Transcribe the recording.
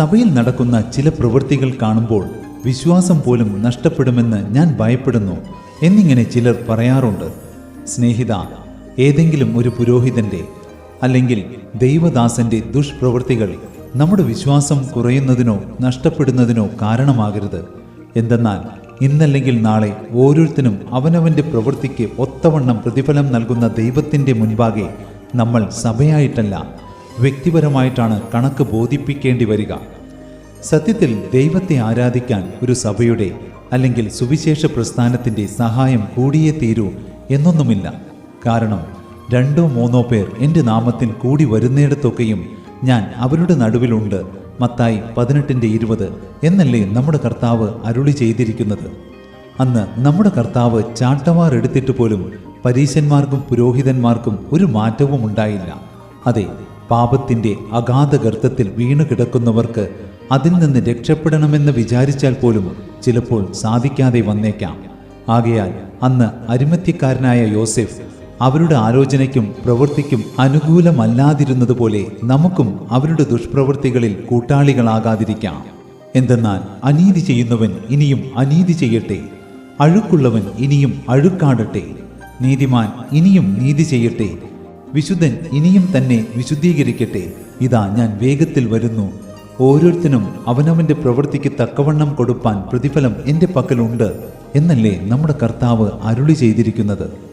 സഭയിൽ നടക്കുന്ന ചില പ്രവൃത്തികൾ കാണുമ്പോൾ വിശ്വാസം പോലും നഷ്ടപ്പെടുമെന്ന് ഞാൻ ഭയപ്പെടുന്നു എന്നിങ്ങനെ ചിലർ പറയാറുണ്ട്. സ്നേഹിത ഏതെങ്കിലും ഒരു പുരോഹിതന്റെ അല്ലെങ്കിൽ ദൈവദാസന്റെ ദുഷ്പ്രവൃത്തികൾ നമ്മുടെ വിശ്വാസം കുറയുന്നതിനോ നഷ്ടപ്പെടുന്നതിനോ കാരണമാകരുത്. എന്തെന്നാൽ ഇന്നല്ലെങ്കിൽ നാളെ ഓരോരുത്തരും അവനവന്റെ പ്രവൃത്തിക്ക് ഒത്തവണ്ണം പ്രതിഫലം നൽകുന്ന ദൈവത്തിന്റെ മുൻപാകെ നമ്മൾ സഭയായിട്ടല്ല വ്യക്തിപരമായിട്ടാണ് കണക്ക് ബോധിപ്പിക്കേണ്ടി വരിക. സത്യത്തിൽ ദൈവത്തെ ആരാധിക്കാൻ ഒരു സഭയുടെ അല്ലെങ്കിൽ സുവിശേഷ പ്രസ്ഥാനത്തിന്റെ സഹായം കൂടിയേ തീരൂ എന്നൊന്നുമില്ല. കാരണം രണ്ടോ മൂന്നോ പേർ എന്റെ നാമത്തിൽ കൂടി വരുന്നിടത്തൊക്കെയും ഞാൻ അവരുടെ നടുവിലുണ്ട്. മത്തായി പതിനെട്ടിന്റെ ഇരുപത് എന്നല്ലേ നമ്മുടെ കർത്താവ് അരുളി ചെയ്തിരിക്കുന്നത്. അന്ന് നമ്മുടെ കർത്താവ് ചാട്ടവാർ എടുത്തിട്ട് പോലും പരീശന്മാർക്കും പുരോഹിതന്മാർക്കും ഒരു മാറ്റവും ഉണ്ടായില്ല അതെ പാപത്തിന്റെ അഗാധ ഗർത്തത്തിൽ വീണു കിടക്കുന്നവർക്ക് അതിൽ നിന്ന് രക്ഷപ്പെടണമെന്ന് വിചാരിച്ചാൽ പോലും ചിലപ്പോൾ സാധിക്കാതെ വന്നേക്കാം. ആകയാൽ അന്ന് അരിമത്യക്കാരനായ യോസെഫ് അവരുടെ ആലോചനയ്ക്കും പ്രവൃത്തിക്കും അനുകൂലമല്ലാതിരുന്നതുപോലെ നമുക്കും അവരുടെ ദുഷ്പ്രവൃത്തികളിൽ കൂട്ടാളികളാകാതിരിക്കാം. എന്തെന്നാൽ അനീതി ചെയ്യുന്നവൻ ഇനിയും അനീതി ചെയ്യട്ടെ. അഴുക്കുള്ളവൻ ഇനിയും അഴുക്കാടട്ടെ. നീതിമാൻ ഇനിയും നീതി ചെയ്യട്ടെ. വിശുദ്ധൻ ഇനിയും തന്നെ വിശുദ്ധീകരിക്കട്ടെ. ഇതാ ഞാൻ വേഗത്തിൽ വരുന്നു. ഓരോരുത്തനും അവനവന്റെ പ്രവൃത്തിക്ക് തക്കവണ്ണം കൊടുപ്പാൻ പ്രതിഫലം എന്റെ പക്കലുണ്ട് എന്നല്ലേ നമ്മുടെ കർത്താവ് അരുളി ചെയ്തിരിക്കുന്നത്.